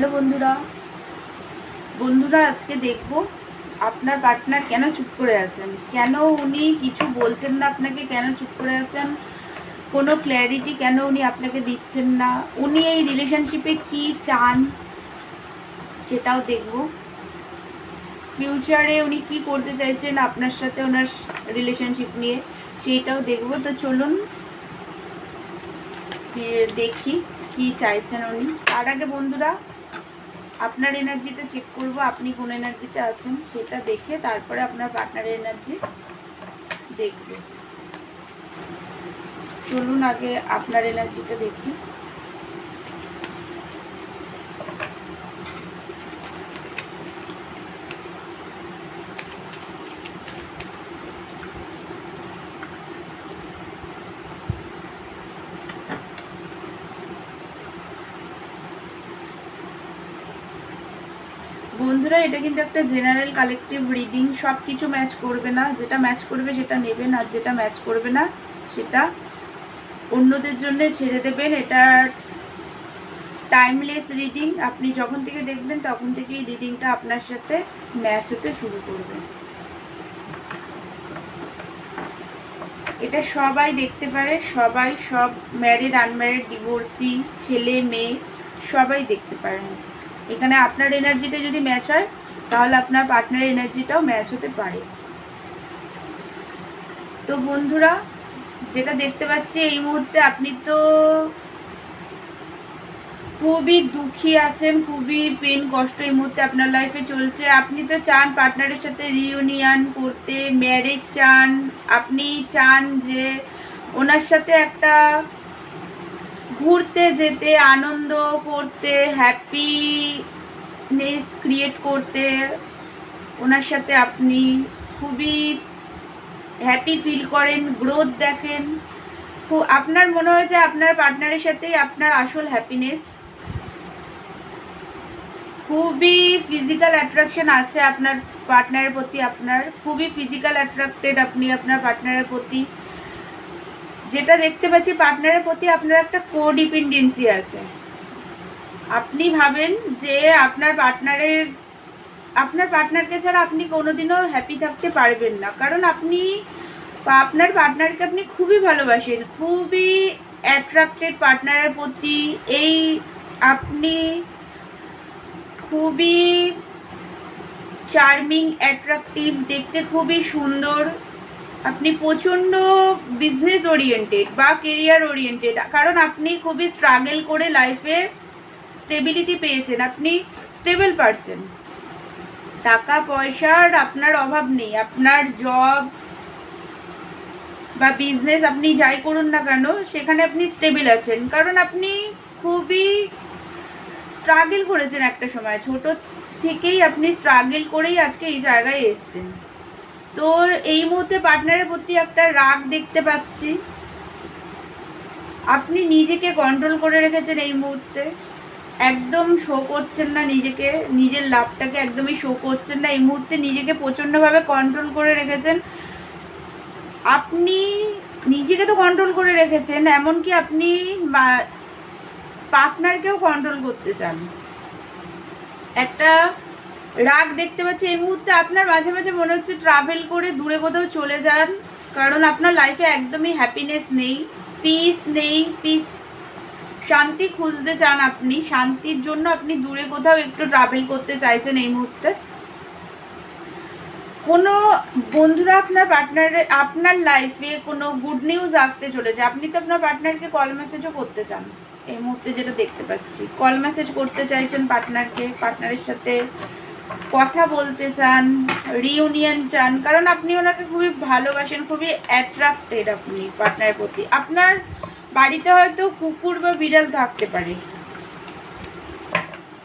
Hello বন্ধুরা। বন্ধুরা, আজকে দেখব আপনার পার্টনার কেন চুপ করে আছেন? কেন উনি কিছু বলছেন না আপনাকে? কেন চুপ করে আছেন? কোনো ক্ল্যারিটি কেন উনি আপনাকে দিচ্ছেন না? উনি এই রিলেশনশিপে কি চান? সেটাও দেখব। ফিউচারে উনি কি করতে চাইছেন আপনার সাথে ওনার রিলেশনশিপ নিয়ে সেইটাও দেখব। তো চলুন দেখি কি চাইছেন উনি। তার আগে বন্ধুরা আপনার এনার্জিটা চেক করব, আপনি কোন এনার্জিতে আছেন সেটা দেখে তারপরে আপনার পার্টনারের এনার্জি দেখবে। চলুন আগে আপনার এনার্জিটা দেখি। বন্ধুরা, এটা কিন্তু একটা জেনারেল কালেকটিভ রিডিং সব কিছু ম্যাচ করবে না। যেটা ম্যাচ করবে সেটা নেবেন আর যেটা ম্যাচ করবে না সেটা অন্যদের জন্য ছেড়ে দেবেন। এটা টাইমলেস রিডিং আপনি যখন থেকে দেখবেন তখন থেকেই রিডিংটা আপনার সাথে ম্যাচ হতে শুরু করবে। এটা সবাই দেখতে পারে, সবাই সব ম্যারিড আনম্যারিড ডিভোর্সি ছেলে, মেয়ে, সবাই দেখতে পারেন এখানে আপনার এনার্জিটা যদি ম্যাচ হয়, তাহলে আপনার পার্টনারের এনার্জিটাও ম্যাচ হতে পারে। তো বন্ধুরা, যেটা দেখতে পাচ্ছি, এই মুহূর্তে আপনি তো খুবই দুঃখী আছেন, খুবই পেন কষ্ট এই মুহূর্তে আপনার লাইফে চলছে। আপনি তো চান পার্টনারের সাথে রিউনিয়ন করতে ম্যারেজ চান, আপনি চান যে ওনার সাথে একটা ঘুরতে যেতে, আনন্দ করতে হ্যাপিনেস ক্রিয়েট করতে, ওনার সাথে আপনি খুবই হ্যাপি ফিল করেন গ্রোথ দেখেন। আপনার মনে হয় যে আপনার পার্টনারের সাথেই আপনার আসল হ্যাপিনেস খুবই ফিজিক্যাল অ্যাট্রাকশন আছে আপনার পার্টনারের প্রতি, আপনার খুবই ফিজিক্যাল অ্যাট্রাক্টেড আপনি আপনার পার্টনারের প্রতি। যেটা দেখতে পাচ্ছি পার্টনারের প্রতি আপনার একটা কোডিপেন্ডেন্সি আছে। আপনি ভাবেন যে আপনার পার্টনারের আপনার পার্টনারকে ছাড়া আপনি কোনোদিনও হ্যাপি থাকতে পারবেন না। কারণ আপনি, আপনার পার্টনারকে আপনি খুবই ভালোবাসেন, খুবই অ্যাট্রাক্টেড পার্টনারের প্রতি। এই আপনি খুবই চার্মিং অ্যাট্রাকটিভ দেখতে খুবই সুন্দর। আপনি প্রচণ্ড বিজনেস ওরিয়েন্টেড বা কেরিয়ার ওরিয়েন্টেড কারণ আপনি খুবই স্ট্রাগল করে লাইফে স্টেবিলিটি পেয়েছেন। আপনি স্টেবল পারসন টাকা, পয়সার আপনার অভাব নেই। আপনার জব বা বিজনেস আপনি যাই করুন না কেন, সেখানে আপনি স্টেবল আছেন। কারণ আপনি খুবই স্ট্রাগল করেছেন একটা সময়। ছোট থেকেই আপনি স্ট্রাগল করেই আজকে এই জায়গায় এসেছেন। তো এই মুহূর্তে পার্টনারের প্রতি একটা রাগ দেখতে পাচ্ছি। আপনি নিজেকে কন্ট্রোল করে রেখেছেন এই মুহূর্তে। একদম শো করছেন না নিজেকে, নিজের লাভটাকে একদমই শো করছেন না। এই মুহূর্তে নিজেকে প্রচণ্ডভাবে কন্ট্রোল করে রেখেছেন। আপনি নিজেকে তো কন্ট্রোল করে রেখেছেন, এমনকি আপনি পার্টনারকেও কন্ট্রোল করতে চান। একটা রাগ দেখতে পাচ্ছি এই মুহূর্তে আপনার মাঝে মাঝে মনে হচ্ছে ট্রাভেল করে দূরে কোথাও চলে যান, কারণ আপনার লাইফে একদমই হ্যাপিনেস নেই পিস নেই পিস শান্তি খুঁজতে চান আপনি, শান্তির জন্য আপনি দূরে কোথাও একটু ট্রাভেল করতে চাইছেন এই মুহূর্তে। কোনো বন্ধুরা আপনার পার্টনারের আপনার লাইফে কোনো গুড নিউজ আসতে চলেছে? আপনি তো আপনার পার্টনারকে কল মেসেজও করতে চান। এই মুহূর্তে যেটা দেখতে পাচ্ছি। কল মেসেজ করতে চাইছেন পার্টনারকে পার্টনারের সাথে কথা বলতে চান রিউনিয়ন চান, কারণ আপনি ওনাকে খুবই ভালোবাসেন, খুবই অ্যাট্রাক্টেড আপনি পার্টনারের প্রতি। আপনার বাড়িতে হয়তো কুকুর বা বিড়াল থাকতে পারে।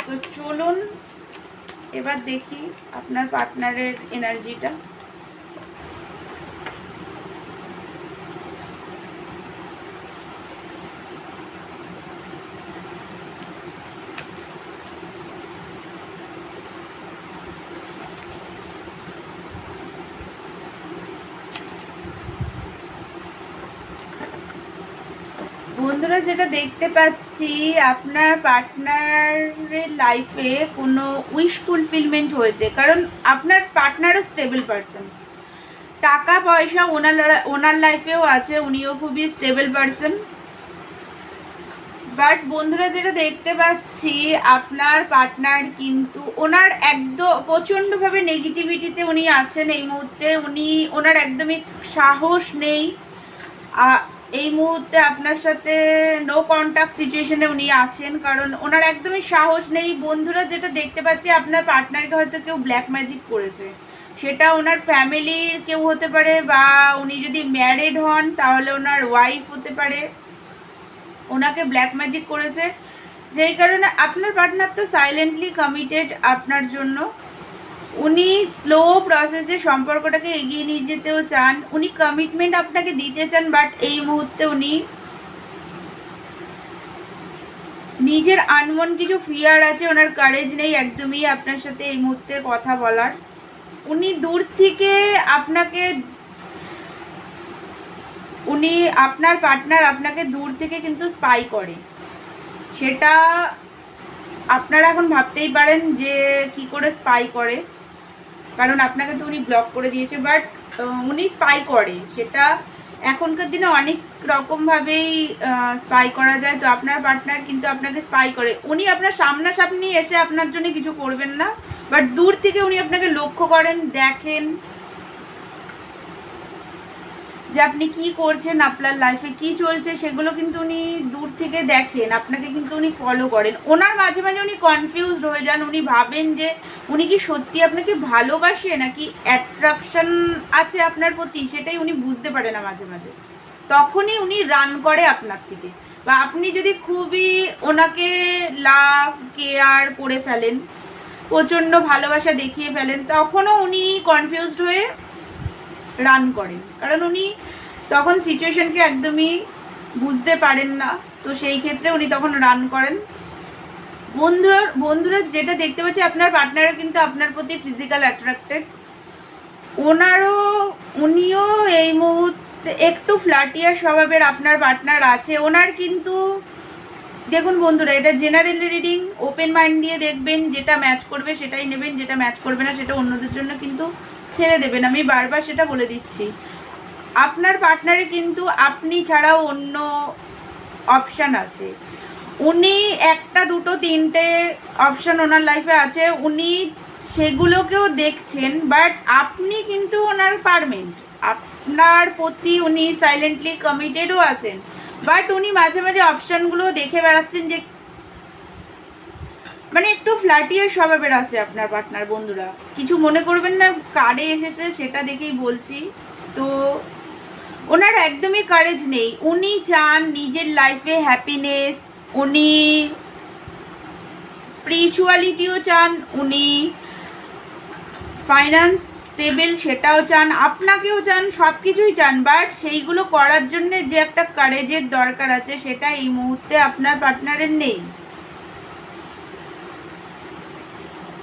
তো চলুন, এবার দেখি আপনার পার্টনারের এনার্জিটা বন্ধুরা, যেটা দেখতে পাচ্ছি, আপনার পার্টনারের লাইফে কোনো উইশ ফুলফিলমেন্ট হয়েছে। কারণ আপনার পার্টনারও স্টেবল পারসন টাকা পয়সা ওনার ওনার লাইফেও আছে, উনিও খুবই স্টেবল পারসন বাট বন্ধুরা, যেটা দেখতে পাচ্ছি, আপনার পার্টনার কিন্তু ওনার একদম প্রচণ্ডভাবে নেগেটিভিটিতে উনি আছেন এই মুহূর্তে। উনি, ওনার একদমই সাহস নেই। এই মুহূর্তে আপনার সাথে নো কন্ট্যাক্ট সিচুয়েশনে উনি আছেন, কারণ ওনার একদমই সাহস নেই। বন্ধুরা যেটা দেখতে পাচ্ছি, আপনার পার্টনারকে হয়তো কেউ ব্ল্যাক ম্যাজিক করেছে। সেটা ওনার ফ্যামিলির কেউ হতে পারে বা উনি যদি ম্যারিড হন, তাহলে ওনার ওয়াইফ হতে পারে। ওনাকে ব্ল্যাক ম্যাজিক করেছে। যেই কারণে আপনার পার্টনার তো সাইলেন্টলি কমিটেড আপনার জন্য। উনি স্লো প্রসেসে সম্পর্কটাকে এগিয়ে নিয়ে যেতেও চান। উনি কমিটমেন্ট আপনাকে দিতে চান বাট এই মুহূর্তে উনি নিজের আনমন কিছু ফিয়ার আছে, ওনার কারেজ নেই, একদমই আপনার সাথে এই মুহূর্তে কথা বলার। উনি দূর থেকে আপনাকে উনি আপনার পার্টনার আপনাকে দূর থেকে কিন্তু স্পাই করে। সেটা আপনারা এখন ভাবতেই পারেন যে কি করে স্পাই করে। কারণ আপনাকে তো উনি ব্লক করে দিয়েছে বাট উনি স্পাই করে। সেটা এখনকার দিনে অনেক রকমভাবেই স্পাই করা যায়। তো আপনার পার্টনার কিন্তু আপনাকে স্পাই করে। উনি আপনার সামনাসামনি এসে আপনার জন্য কিছু করবেন না বাট দূর থেকে উনি আপনাকে লক্ষ্য করেন, দেখেন যে আপনি কি করছেন, আপনার লাইফে কি চলছে, সেগুলো কিন্তু উনি দূর থেকে দেখেন। আপনাকে কিন্তু উনি ফলো করেন। ওনার মাঝে মাঝে উনি কনফিউজড হয়ে যান। উনি ভাবেন যে উনি কি সত্যি আপনাকে ভালোবাসে, নাকি অ্যাট্রাকশন আছে আপনার প্রতি? সেটাই উনি বুঝতে পারে না মাঝে মাঝে। তখনই উনি রান করে আপনার থেকে। বা আপনি যদি খুবই ওনাকে লাভ কেয়ার করে ফেলেন, প্রচণ্ড ভালোবাসা দেখিয়ে ফেলেন, তখনও উনি কনফিউজড হয়ে রান করেন। কারণ উনি তখন সিচুয়েশনকে একদমই বুঝতে পারেন না। তো সেই ক্ষেত্রে উনি তখন রান করেন। বন্ধুরা বন্ধুরা যেটা দেখতে পাচ্ছি, আপনার পার্টনারও কিন্তু আপনার প্রতি ফিজিক্যাল অ্যাট্রাক্টেড ওনারও, উনিও এই মুহূর্তে একটু ফ্ল্যাটিয়ার স্বভাবের আপনার পার্টনার আছে। ওনার কিন্তু, দেখুন বন্ধুরা, এটা জেনারেল রিডিং ওপেন মাইন্ড দিয়ে দেখবেন যেটা ম্যাচ করবে সেটাই নেবেন, যেটা ম্যাচ করবে না সেটা অন্যদের জন্য কিন্তু ছেড়ে দেবেন, আমি বারবার সেটা বলে দিচ্ছি। আপনার পার্টনারে কিন্তু আপনি ছাড়াও অন্য অপশান আছে। উনি একটা, দুটো, তিনটে অপশান ওনার লাইফে আছে, উনি সেগুলোকেও দেখছেন বাট আপনি কিন্তু ওনার পারমেন্ট আপনার প্রতি উনি সাইলেন্টলি কমিটেডও আছেন বাট উনি মাঝে মাঝে অপশানগুলো দেখে বেড়াচ্ছেন যে মানে একটু ফ্ল্যাটিয়ার স্বভাবের আছে আপনার পার্টনার বন্ধুরা। কিছু মনে করবেন না কার্ডে এসেছে, সেটা দেখেই বলছি। তো ওনার একদমই কারেজ নেই। উনি চান নিজের লাইফে হ্যাপিনেস উনি স্পিরিচুয়ালিটিও চান, উনি ফাইন্যান্স স্টেবল সেটাও চান, আপনাকেও চান সব কিছুই চান বাট সেইগুলো করার জন্য যে একটা কারেজের দরকার আছে, সেটা এই মুহূর্তে আপনার পার্টনারের নেই।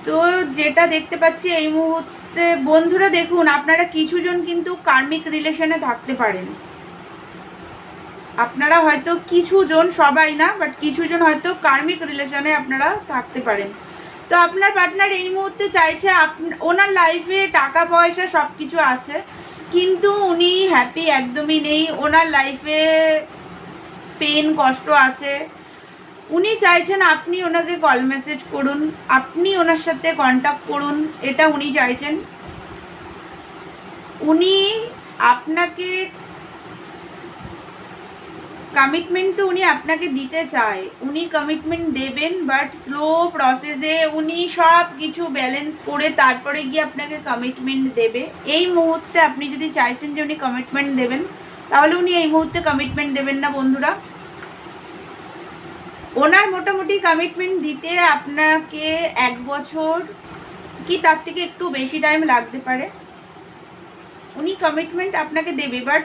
তো যেটা দেখতে পাচ্ছি এই মুহূর্তে, বন্ধুরা দেখুন, আপনারা কিছুজন কিন্তু কার্মিক রিলেশনে থাকতে পারেন। আপনারা হয়তো কিছুজন, সবাই না বাট কিছুজন হয়তো কার্মিক রিলেশনে আপনারা থাকতে পারেন। তো আপনার পার্টনার এই মুহূর্তে চাইছে ওনার লাইফে টাকা, পয়সা সব কিছু আছে, কিন্তু উনি হ্যাপি একদমই নেই। ওনার লাইফে পেন কষ্ট আছে। উনি চাইছেন আপনি ওনাকে কল মেসেজ করুন, আপনি ওনার সাথে কন্ট্যাক্ট করুন, এটা উনি চাইছেন। উনি আপনাকে কমিটমেন্ট তো উনি আপনাকে দিতে চায়। উনি কমিটমেন্ট দেবেন বাট স্লো প্রসেসে উনি সব কিছু ব্যালেন্স করে তারপরে গিয়ে আপনাকে কমিটমেন্ট দেবে। এই মুহূর্তে আপনি যদি চাইছেন যে উনি কমিটমেন্ট দেবেন, তাহলে উনি এই মুহূর্তে কমিটমেন্ট দেবেন না, বন্ধুরা। ওনার মোটামুটি কমিটমেন্ট দিতে আপনাকে এক বছর কি তার থেকে একটু বেশি টাইম লাগতে পারে? উনি কমিটমেন্ট আপনাকে দেবে বাট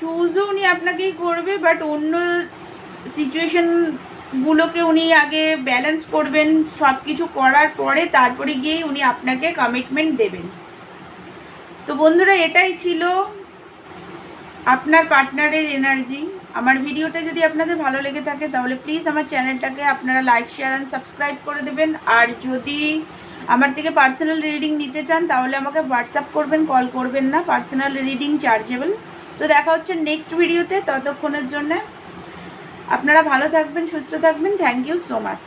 চুজও উনি আপনাকেই করবে বাট অন্য সিচুয়েশনগুলোকে উনি আগে ব্যালেন্স করবেন সব কিছু করার পরে তারপরে গিয়েই উনি আপনাকে কমিটমেন্ট দেবেন। তো বন্ধুরা, এটাই ছিল আপনার পার্টনারের এনার্জি আমার ভিডিওটা যদি আপনাদের ভালো লেগে থাকে, তাহলে প্লিজ আমার চ্যানেলটাকে আপনারা লাইক শেয়ার অ্যান্ড সাবস্ক্রাইব করে দেবেন। আর যদি আমার থেকে পার্সোনাল রিডিং নিতে চান, তাহলে আমাকে হোয়াটসঅ্যাপ করবেন কল করবেন না পার্সোনাল রিডিং চার্জেবল তো দেখা হচ্ছে নেক্সট ভিডিওতে, ততক্ষণের জন্য আপনারা ভালো থাকবেন, সুস্থ থাকবেন। Thank you so much